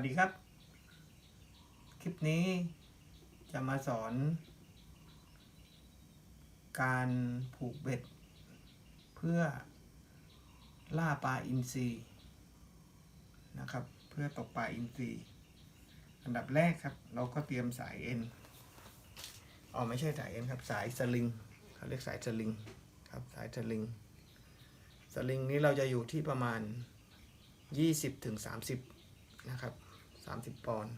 สวัสดีครับ คลิปนี้จะมาสอน การผูกเบ็ด เพื่อล่าปลาอินทรีนะครับ เพื่อตกปลาอินทรีอันดับแรกครับ เราก็เตรียมสายเอ็นอ๋อไม่ใช่สายเอ็นครับ สายสลิงเขาเรียกสายสลิงครับสายสลิงสลิงนี้เราจะอยู่ที่ประมาณ 20ถึง30นะครับ 30 ปอนด์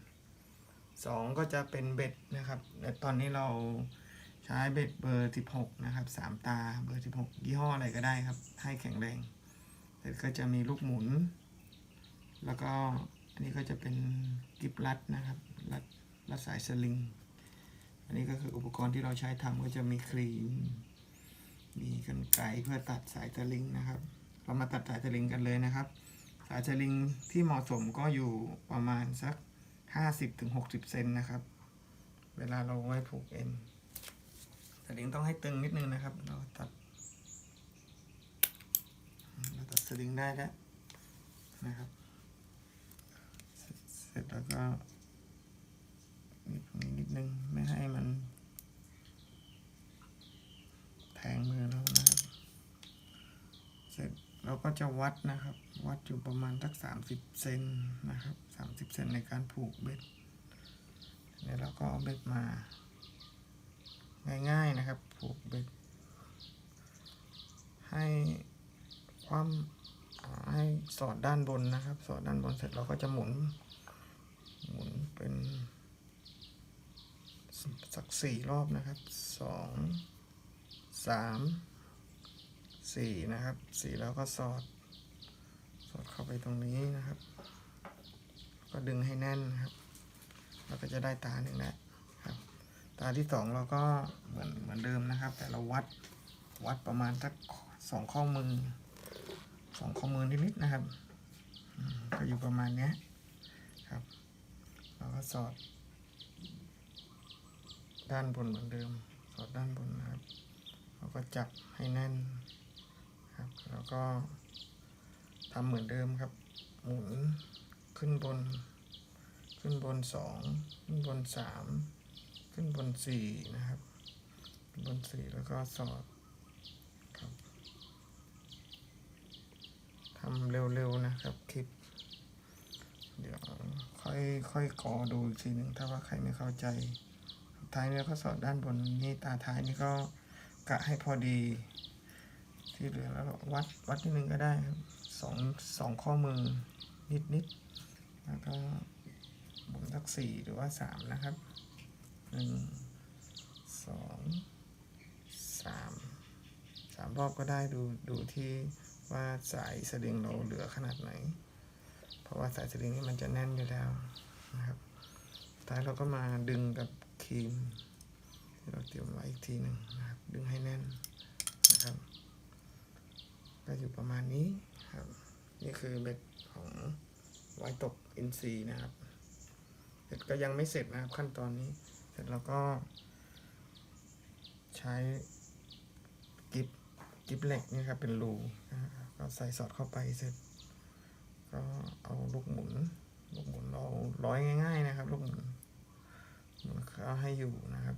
สองก็จะเป็นเบ็ดนะครับแต่ตอนนี้เราใช้เบ็ดเบอร์ 16 นะครับ 3 ตาเบอร์ 16 ยี่ห้ออะไรก็ได้ครับ ให้แข็งแรงเบ็ดก็จะมีลูกหมุน แล้วก็อันนี้ก็จะเป็นกิบรัดนะครับ รัดรัดสายสลิง อันนี้ก็คืออุปกรณ์ที่เราใช้ทำก็จะมีครีม มีกันไกเพื่อตัดสายสลิงนะครับ เรามาตัดสายสลิงกันเลยนะครับ สายสลิงที่เหมาะสมก็อยู่ประมาณสัก 50-60 เซนนะครับ เวลาเราไว้ผูกเอ็นสลิงต้องให้ตึงนิดนึงนะครับ เราตัดเราตัดสลิงได้แล้วนะครับ เสร็จแล้วก็นิดนิดนึงไม่ให้มัน แทงมือเรานะครับ เราก็จะวัดนะครับ วัดอยู่ประมาณสักสามสิบเซนนะครับสามสิบเซนในการผูกเบ็ดเนี่ยเราก็เอาเบ็ดมา ง่ายๆนะครับ ผูกเบ็ด ให้ความให้สอดด้านบนนะครับ สอดด้านบนเสร็จเราก็จะหมุน หมุนเป็นสักสี่รอบนะครับสองสาม สี่นะครับสี่แล้วก็สอด สอดเข้าไปตรงนี้นะครับ ก็ดึงให้แน่นครับ เราก็จะได้ตาหนึ่งแล้วครับ ตาที่สองเราก็เหมือนเหมือนเดิมนะครับ แต่เราวัดวัดประมาณสักสองข้อมือสองข้อมือนิดๆนะครับ ก็อยู่ประมาณนี้ครับ เราก็สอด ด้านบนเหมือนเดิม สอดด้านบนนะครับเราก็จับให้แน่น แล้วก็ทำเหมือนเดิมครับ หมุนขึ้นบน ขึ้นบนสองขึ้นบนสามขึ้นบนสี่นะครับ บนสี่แล้วก็สอดครับทำเร็วๆนะครับคลิป เดี๋ยวค่อยค่อยกอดูอีกทีหนึ่งถ้าว่าใครไม่เข้าใจ ท้ายเนี่ยก็สอดด้านบนนี่ตาท้ายนี่ก็กะให้พอดี ที่เหลือแล้ววัดวัดนิดนึงก็ได้ครับสองสองข้อมือนิดนิดแล้วก็บุนสักสี่หรือว่าสามนะครับหนึ่งสองสามสามรอบก็ได้ดูดูที่ว่าสายสลิงเราเหลือขนาดไหน เพราะว่าสายสลิงนี่มันจะแน่นอยู่แล้วนะครับท้ายเราก็มาดึงกับครีมที่เราเตรียมไว้อีกทีหนึ่งนะครับดึงให้แน่นนะครับ ก็อยู่ประมาณนี้ครับ นี่คือเบ็ดของไว้ตกอินทรีนะครับเบ็ดก็ยังไม่เสร็จนะครับขั้นตอนนี้ เสร็จแล้วก็ ใช้กิบกิบเหล็กนี่ครับเป็นรูก็ใส่สอดเข้าไปเสร็จ ก็เอาลูกหมุน ลูกหมุนเราร้อยง่าย ๆ นะครับ ลูกหมุนหมุนเข้าให้อยู่นะครับ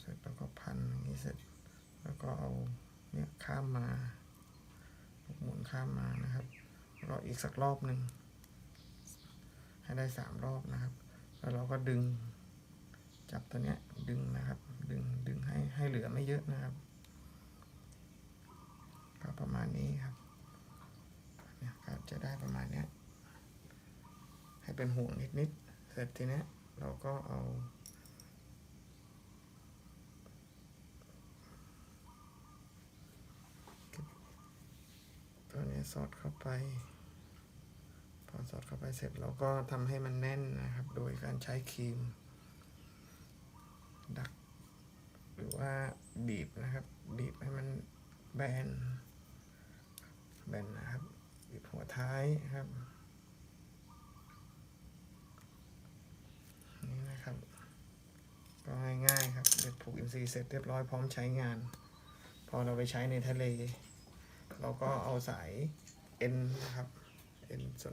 เสร็จแล้วก็พันอย่างนี้เสร็จ แล้ว ก็เอาเนี่ยข้ามมาหมุนข้ามมานะครับแล้วก็อีกสักรอบหนึ่งให้ได้สามรอบนะครับ แล้วเราก็ดึง จับตัวเนี้ยดึงนะครับ ดึงดึงให้ให้เหลือไม่เยอะนะครับก็ประมาณนี้ครับเนี่ยก็จะได้ประมาณเนี้ยให้เป็นห่วงนิดๆเสร็จทีเนี้ยเราก็เอา ตัวนี้ สอดเข้าไป พอสอดเข้าไปเสร็จเราก็ทำให้มันแน่นนะครับ โดยการใช้ครีม ดัก หรือว่าบีบนะครับ บีบให้มันแบน แบนนะครับ บีบหัวท้ายครับนี่นะครับก็ง่ายๆครับเด็ดผูกอินทรีย์เสร็จเรียบร้อยพร้อมใช้งาน พอเราไปใช้ในทะเล เราก็เอาสาย เอ็นะครับเอ็นสน